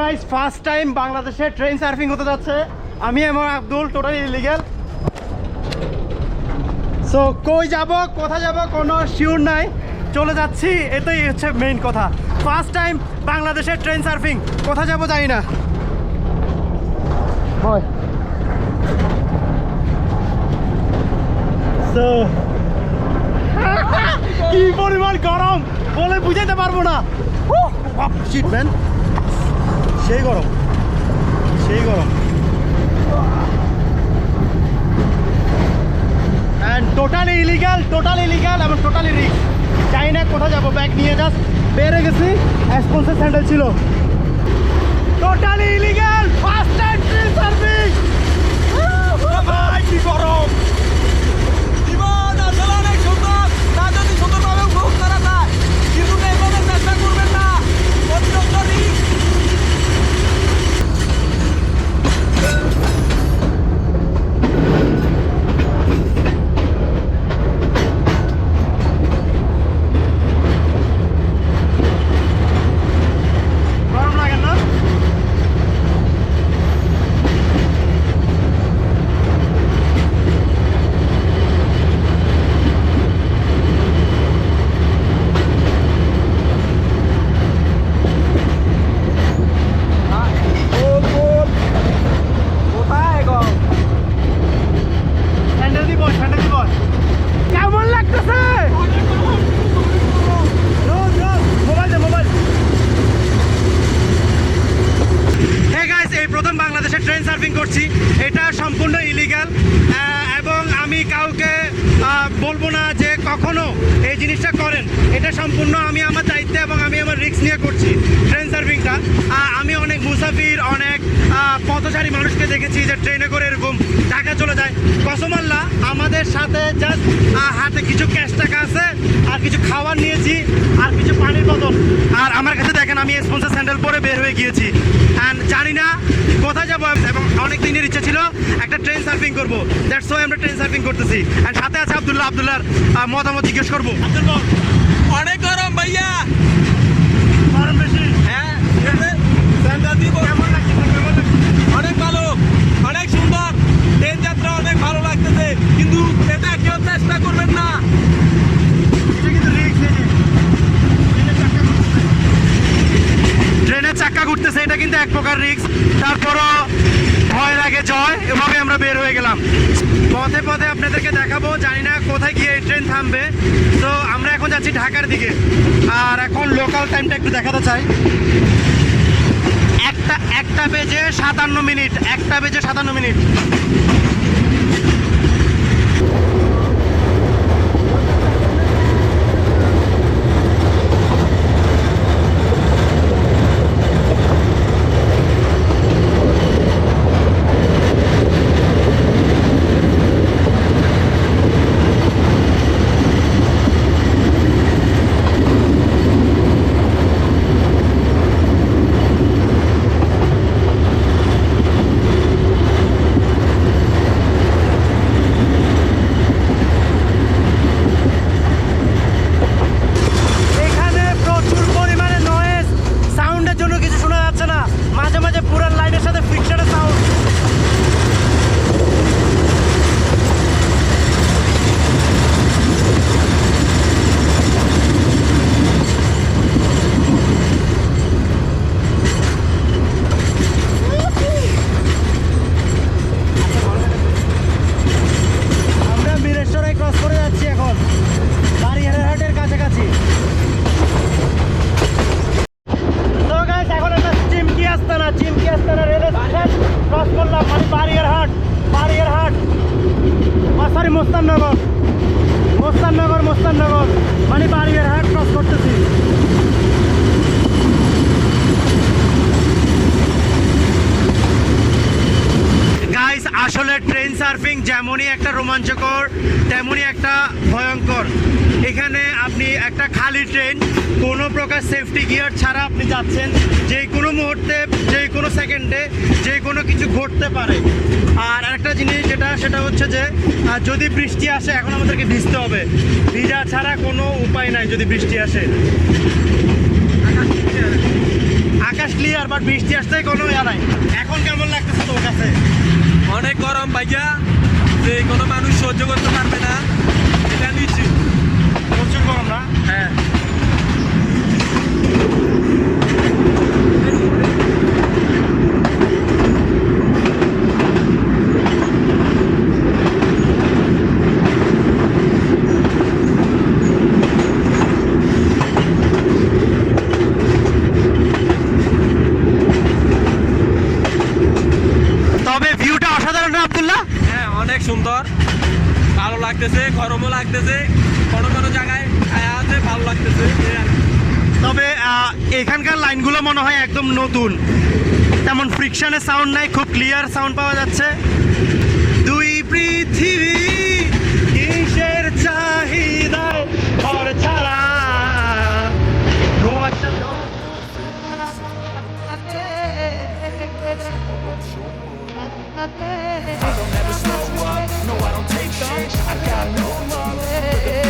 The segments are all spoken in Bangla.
গাইস ফার্স্ট টাইম বাংলাদেশে ট্রেন সার্ফিং হতে যাচ্ছে। আমি এবং আব্দুল টোটালি ইলিগেল সো কই যাব কোথায় যাব কোনো শিওর নাই। চলে যাচ্ছি এটাই হচ্ছে মেইন কথা। ফার্স্ট টাইম বাংলাদেশের ট্রেন সার্ফিং কোথায় যাব জানি না। সো কি পরিমাণ গরম বলে বুঝাইতে পারব না। ম্যান সেই গরম। সেই গরম। টোটালি ইলিগাল টোটালি ইলিগাল এবং টোটালি রিক্স চাইনা কোথায় যাব? ব্যাগ নিয়ে যাস। বেড়ে গেছি। স্পন্সার স্যান্ডেল ছিল। Totally illegal first time train service ভাই কি গরম জীবন আসলে অনেক সুন্দর তা যদি সুন্দরভাবে উপভোগ করা যায় কিন্তু এইভাবে চেষ্টা করবেন না অতিরিক্ত রিস্ক গরম লাগে না কোথায় গো স্যান্ডেল দিব স্যান্ডেল দিব কেমন লাগতেছে রোজ রোজ মোবাইল দে মোবাইল হে গাইস এই প্রথম সার্ফিং করছি, এটা সম্পূর্ণ ইলিগাল এবং আমি কাউকে বলব না যে কখনো এই জিনিসটা করেন। এটা সম্পূর্ণ আমি আমার দায়িত্বে এবং আমি আমার রিস্ক নিয়ে করছি। ট্রেন সার্ভিংটা আমি অনেক মুসাফির, অনেক পথচারী মানুষকে দেখেছি যে ট্রেনে করে এরকম ঢাকা চলে যায়। কসমাল্লা আমাদের সাথে জাস্ট হাতে কিছু ক্যাশ টাকা আছে, আর কিছু খাবার নিয়েছি, আর কিছু পানির বোতল। আর আমার কাছে দেখেন, আমি স্পন্সর স্যান্ডেল পরে বের হয়ে গিয়েছি। অ্যান্ড জানি না যাব এবং অনেক দিনের ইচ্ছা ছিল একটা ট্রেন সার্ফিং করব। দ্যাটস ওয়াই আমরা ট্রেন সার্ফিং করতেছি। অ্যান্ড সাথে আছে আবদুল্লাহ আব্দুল্লাহর মতামত জিজ্ঞেস করব। অনেক গরম ভাইয়া। গরম বেশি। হ্যাঁ অনেক ভালো অনেক সুন্দর। ট্রেন যাত্রা অনেক ভালো লাগতেছে। কিন্তু এটা কেউ চেষ্টা করবেন না এটা কিন্তু রিস্ক ট্রেনের চাক্কা ঘুরতেছে এটা কিন্তু এক প্রকার রিক্স তারপরও ভয় লাগে, জয়, এভাবে আমরা বের হয়ে গেলাম। পথে পথে আপনাদেরকে দেখাবো, জানি না কোথায় গিয়ে এই ট্রেন থামবে। তো আমরা এখন যাচ্ছি ঢাকার দিকে। আর এখন লোকাল টাইমটা একটু দেখাতে চাই। একটা একটা বেজে সাতান্ন মিনিট, একটা বেজে সাতান্ন মিনিট এখানে প্রচুর পরিমাণে নয়েজ সাউন্ডের জন্য কিছু শোনা যাচ্ছে না মাঝে মাঝে পুরো লাইনের সাথে ফ্রিকশনের সাউন্ড আমরা বীরেশ্বরায় ক্রস করে যাচ্ছি এখন বাড়িহাটের কাছাকাছি তো গাইস এখন একটা চিমকি আস্তানা চিমকি আস্তানা রেল স্টেশন ক্রস করলাম মানে বাড়িয়ারহাট বাড়িয়ারহাট সরি মোস্তাননগর মোস্তাননগর মোস্তাননগর মানে বাড়িয়ারহাট ক্রস করতেছি গাইস আসলে ট্রেন সার্ফিং যেমনই একটা রোমাঞ্চকর, তেমনই একটা ভয়ঙ্কর। এখানে আপনি একটা খালি ট্রেন, কোনো প্রকার সেফটি গিয়ার ছাড়া আপনি যাচ্ছেন, যে কোনো মুহূর্তে, যে কোনো সেকেন্ডে যে কোনো কিছু ঘটতে পারে। আর আরেকটা জিনিস যেটা, সেটা হচ্ছে যে যদি বৃষ্টি আসে, এখন আমাদেরকে ভিজতে হবে। ভিজা ছাড়া কোনো উপায় নাই যদি বৃষ্টি আসে। আকাশ ক্লিয়ার বাট বৃষ্টি আসতে কোনো ইয়া নাই। এখন কেমন লাগতেছে তোর কাছে? অনেক গরম ভাইয়া। যে কোনো মানুষ সহ্য করতে পারবে না এটা নিচ্ছি প্রচুর গরম না? হ্যাঁ তবে ভিউটা অসাধারণ না আব্দুল্লাহ হ্যাঁ অনেক সুন্দর ভালো লাগতেছে গরমও লাগতেছে কোনো কোনো জায়গায় ছায়া আছে ভালো লাগতেছে এই আর কি। তবে আহ, এখানকার লাইনগুলো মনে হয় একদম নতুন। তেমন ফ্রিকশনের সাউন্ড নাই খুব ক্লিয়ার সাউন্ড পাওয়া যাচ্ছে। দুই পৃথিবী কিসের চাহিদায় ঘর ছাড়া? I don't ever slow up, no I don't take shit. I got no love.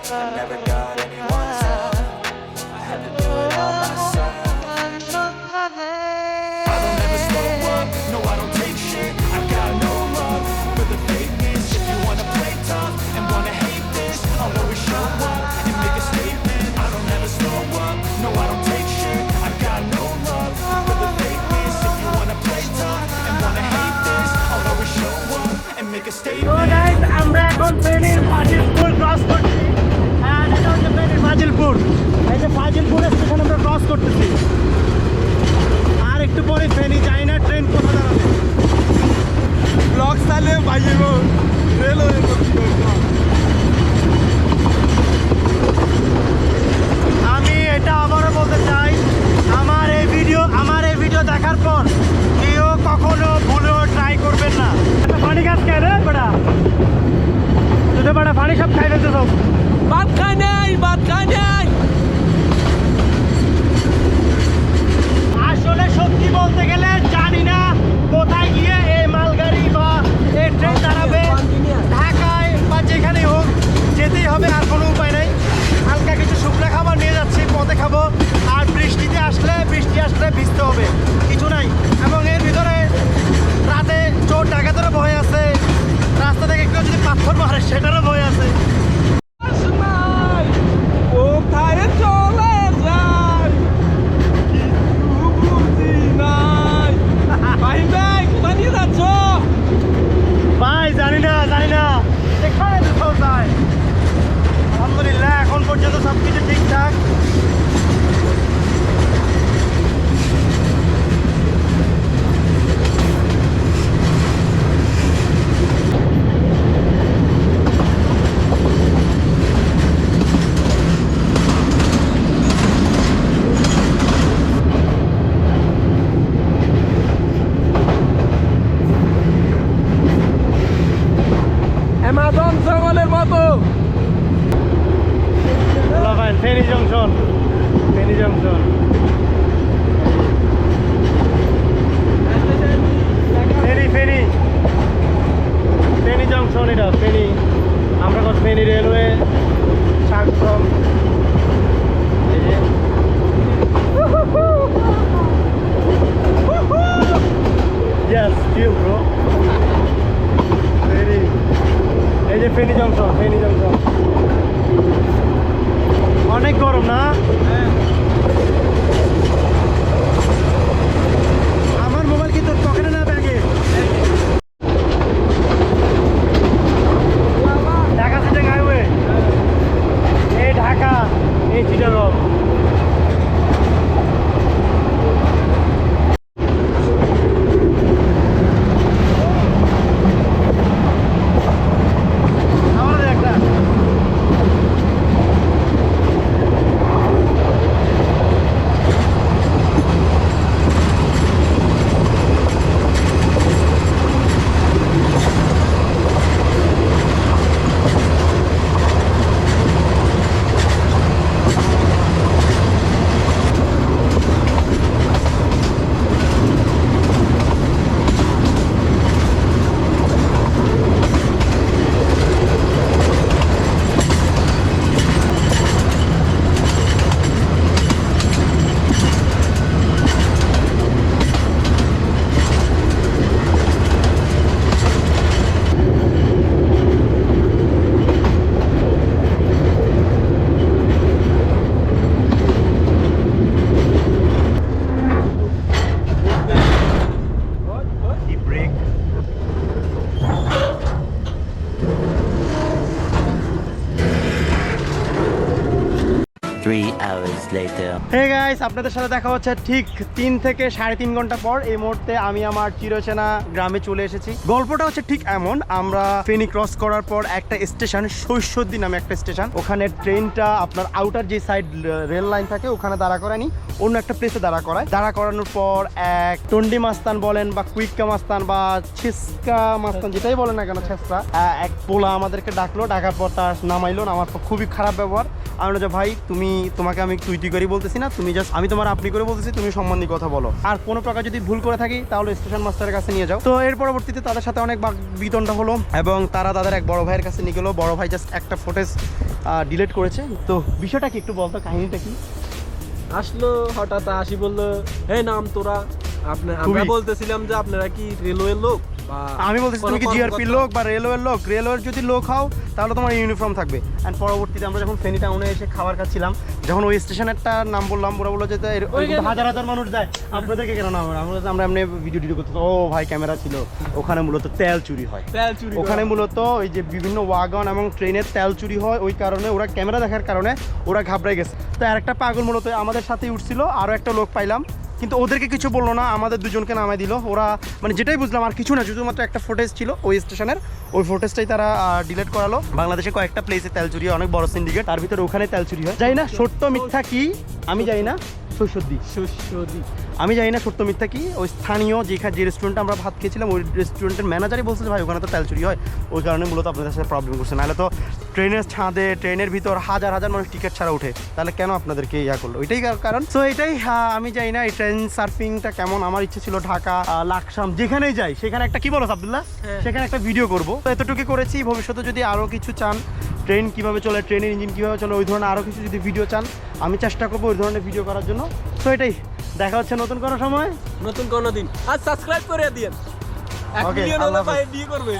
I never got anyone's help I had to do it all myself I don't ever slow up, no I don't take shit I got no love for the fakeness If you wanna play tough and wanna hate this I'll always show up and make a statement I don't ever slow up, no I don't take shit I got no love for the fakeness If you wanna play tough and wanna hate this I'll always show up and make a তো statement গাইস আমরা এখন ফেনীর Fazilpur station আমরা ক্রস করতেছি। আর একটু পরে ফেনী যাই না ট্রেন কোথা দাঁড়াবে? রেলওয়ে আমি এটা আবারও বলতে চাই আমার এই ভিডিও আমার এই ভিডিও দেখার পর কেউ কখনো ভুলেও ট্রাই করবেন না। একটা পানি গাছ খাই রে বেটা। তুই তো বেটা পানি সব খাই ফেলতে সব। ভাত খাই নাই ভাত খাই নাই আসলে সত্যি বলতে গেলে জানি না কোথায় গিয়ে এই মালগাড়ি বা এই ট্রেন দাঁড়াবে ঢাকায় বা যেখানেই হোক যেতেই হবে আর কোনো উপায় নেই হালকা কিছু শুকনো খাবার নিয়ে যাচ্ছি পথে খাব আর বৃষ্টিতে আসলে বৃষ্টি আসলে ভিজতে হবে কিছু নাই এবং এর ভিতরে রাতে চোর ডাকাতেরও ভয় আছে রাস্তা থেকে কেউ যদি পাথর মারে সেটারও ভয় আছে নাই কোথায় চলে যায় কিছু বুঝি নাই ভাই ভাই কোথায় নিয়ে যাচ্ছ ভাই জানি না জানি না যেখানে কোথাও যায় আলহামদুলিল্লাহ এখন পর্যন্ত সব কিছু ঠিকঠাক। ね、一度の later. হে গাইস আপনাদের সাথে দেখা হচ্ছে ঠিক তিন থেকে সাড়ে তিন ঘণ্টা পর। এই মুহূর্তে আমি আমার চিরচেনা গ্রামে চলে এসেছি। গল্পটা হচ্ছে ঠিক এমন, আমরা ফেনি ক্রস করার পর একটা স্টেশন শৈশদ্দি নামে একটা স্টেশন ওখানে ট্রেনটা আপনার আউটার যে সাইড রেল লাইন থাকে, ওখানে দাঁড়া করায়নি, অন্য একটা প্লেসে দাঁড়া করায়। দাঁড়া করানোর পর এক টন্ডি মাস্তান বলেন বা কুইক্কা মাস্তান বা ছিসকা মাস্তান, যেটাই বলেন না কেন, ছেসকা এক পোলা আমাদেরকে ডাকলো, ডাকার পর তার নামাইলো, নামার খুবই খারাপ ব্যবহার। আমরা যে, ভাই, তুমি, তোমাকে আমি তুই তুই করে বলতেছি না তুমি জাস্ট আমি তোমার আপনি করে বলতেছি তুমি সম্মান দিয়ে কথা বলো। আর কোনো প্রকার যদি ভুল করে থাকি তাহলে স্টেশন মাস্টারের কাছে নিয়ে যাও। তো এর পরবর্তীতে তাদের সাথে অনেক বাক বিতণ্ডা হলো এবং তারা তাদের এক বড় ভাইয়ের কাছে নিয়ে গেলো। বড় ভাই জাস্ট একটা ফুটেজ ডিলিট করেছে। তো বিষয়টা কি একটু বলতো কাহিনীটা কি? আসলো হঠাৎ আসি বলল হে নাম তোরা? আপনার আমরা বলতেছিলাম যে আপনারা কি রেলওয়ের লোক? আমি বলতেছি তুমি কি জিআরপির লোক বা রেলওয়ের লোক? রেলওয়ের যদি লোক হও তাহলে তোমার ইউনিফর্ম থাকবে। অ্যান্ড পরবর্তীতে আমরা যখন ফেনি টাউনে এসে খাবার খাচ্ছিলাম যখন ওই স্টেশনের নাম বললাম ওরা বলল যে হাজার হাজার মানুষ যায়। আপনাদেরকে কেন নাম আমরা? বললাম, আমরা এমনি ভিডিও টিডিও করতে ও ভাই ক্যামেরা ছিল। ওখানে মূলত তেল চুরি হয়। তেল চুরি ওখানে মূলত ওই যে বিভিন্ন ওয়াগন এবং ট্রেনের তেল চুরি হয়। ওই কারণে ওরা ক্যামেরা দেখার কারণে ওরা ঘাবড়ে গেছে। তো আর একটা পাগল মূলত আমাদের সাথেই উঠছিল। আরও একটা লোক পাইলাম। কিন্তু ওদেরকে কিছু বলল না, আমাদের দুজনকে নামাই দিল। ওরা মানে যেটাই বুঝলাম, আর কিছু না, শুধুমাত্র একটা ফুটেজ ছিল ওই স্টেশনের। ওই ফুটেজটাই তারা ডিলেট করালো। বাংলাদেশে কয়েকটা প্লেসে তেল চুরি অনেক বড় সিন্ডিকেট তার ভিতরে ওখানে তেল চুরি হয়। যাই না, সত্য মিথ্যা কি? আমি যাই না। সুসদি শস্যদি। আমি জানি না সত্য মিথ্যা কি ওই স্থানীয় যেখানে যে রেস্টুরেন্টে আমরা ভাত খেয়েছিলাম ওই রেস্টুরেন্টের ম্যানেজারই বলছে ভাই ওখানে তো তেল চুরি হয়। ওই কারণে মূলত আপনাদের সাথে প্রবলেম করছে। নাহলে তো ট্রেনের ছাদে ট্রেনের ভিতর হাজার হাজার মানুষ টিকিট ছাড়া ওঠে। তাহলে কেন আপনাদেরকে ইয়া করল? ওইটাই কারণ। তো এটাই আমি জানি না এই ট্রেন সার্ফিংটা কেমন? আমার ইচ্ছে ছিল ঢাকা লাকসাম যেখানেই যাই সেখানে একটা কি বলো আবদুল্লাহ হ্যাঁ। সেখানে একটা ভিডিও করব। তো এতটুকু করেছি ভবিষ্যতে যদি আরও কিছু চান ট্রেন কীভাবে চলে ট্রেনের ইঞ্জিন কীভাবে চলে ওই ধরনের আরও কিছু যদি ভিডিও চান আমি চেষ্টা করব ওই ধরনের ভিডিও করার জন্য। তো এটাই। দেখা হচ্ছে নতুন কোনো সময়? নতুন কোনো দিন। আর সাবস্ক্রাইব করে দিন এক মিলিয়ন হলে বিয়ে করবে।